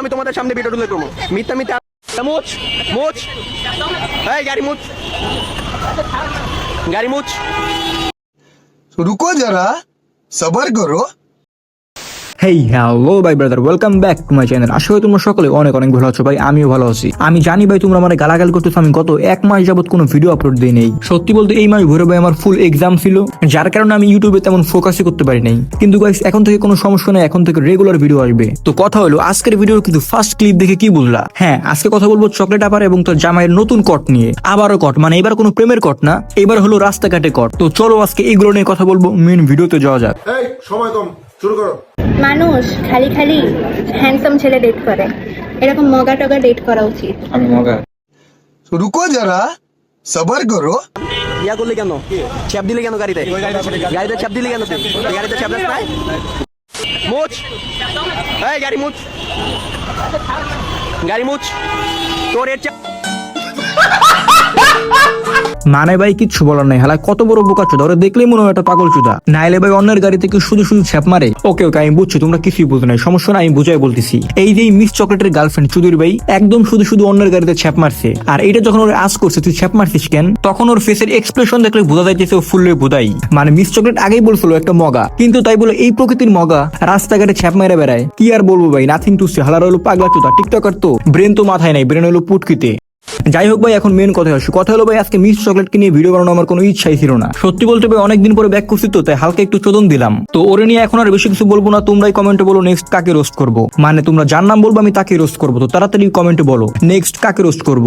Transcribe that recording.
আমি তোমাদের সামনে ভিডিও তুলে করব মিথ্যা মিথ্যা। মুচ মুচ এই গাড়ি মুচ গাড়ি মুচ রুকো যারা সবার করো। হেই হ্যালো ভাই brother welcome back to my channel করি তোমরা সকলে অনেক অনেক ভালো আছো, ভাই। আমিও ভালো আছি। আমি জানি, ভাই, তোমরা মানে গালাগাল করতেছো। আমি গত এক মাস যাবত কোনো ভিডিও আপলোড দিই নেই। সত্যি বলতে, এই মাস ভৈরব ভাই, আমার ফুল এক্সাম ছিল। যার কারণে আমি ইউটিউবে তেমন ফোকাসই করতে পারি নাই। কিন্তু গাইস এখন থেকে কোনো সমস্যা নেই। এখন থেকে রেগুলার ভিডিও আসবে। তো কথা হলো, আজকের ভিডিওর কিন্তু ফার্স্ট ক্লিপ দেখে কি বুঝলা? হ্যাঁ আজকে কথা বলব চকলেট আপার এবং তার জামাইয়ের নতুন কট নিয়ে। আবারও কট মানে এবার কোনো প্রেমের কট না। এবার হলো রাস্তাঘাটে কট তো চলো আজকে এইগুলো নিয়ে কথা বলব। মেন ভিডিওতে যাওয়া যাক। সময় কম। শুরু করো। মানুষ খালি খালি হ্যান্ডসাম ছেলে ডেট করে। এরকম মগা টগা ডেট করা উচিত। আমি মগা। রুকো যারা সবার করো। ইয়া করলে কেন? চাপ দিলে কেন গাড়িতে? গাড়িতে চাপ দিলে কেন গাড়িতে চাপ দিলে নাই? মুচ এই গাড়ি মুচ গাড়ি মুচ তোর এর চাপ মানে ভাই, কিচ্ছু বলার নাই হালা কত বড় বোকা চোদা, ওরা দেখলেই মনে হয় একটা পাগল চুদা। নাইলে ভাই, অন্যের গাড়ি থেকে শুধু শুধু ছ্যাপ মারে। ওকে ওকে, আমি বুঝছি, তোমরা কিছুই বুঝতে নাই, সমস্যা না আমি বুঝাই বলতেছি। এই যে মিস চকলেটের গার্লফ্রেন্ড চুদির ভাই, একদম শুধু শুধু অন্যের গাড়িতে ছ্যাপ মারছে। আর এটা যখন ওর আস করছে, তুই ছ্যাপ মারছিস কেন? তখন ওর ফেসের এক্সপ্রেশন দেখলে বোঝা যাইতেছে ও ফুললে বোধাই। মানে মিস চকলেট আগেই বলছিল একটা মগা, কিন্তু তাই বলে এই প্রকৃতির মগা রাস্তাঘাটে ছ্যাপ মেরে বেড়ায়। কি আর বলব ভাই নাথিং টু সে হালার হলো পাগলা চোদা, টিকটকার তো ব্রেন তো মাথায় নাই ব্রেন হলো পুটকিতে। যাই হোক ভাই, এখন মেন কথা আসি কথা হলো ভাই, আজকে মিস চকলেটকে নিয়ে ভিডিও বানানো আমার কোনো ইচ্ছাই ছিল না। সত্যি বলতে ভাই, অনেকদিন পরে ব্যাক করছি তো, তাই হালকা একটু চোদন দিলাম। তো ওরে নিয়ে এখন আর বেশি কিছু বলব না, তোমরাই কমেন্টে বলো নেক্সট কাকে রোস্ট করব। মানে তোমরা যার নাম বলব, আমি তাকে রোস্ট করব, তো তাড়াতাড়ি কমেন্টে বলো নেক্সট কাকে রোস্ট করব?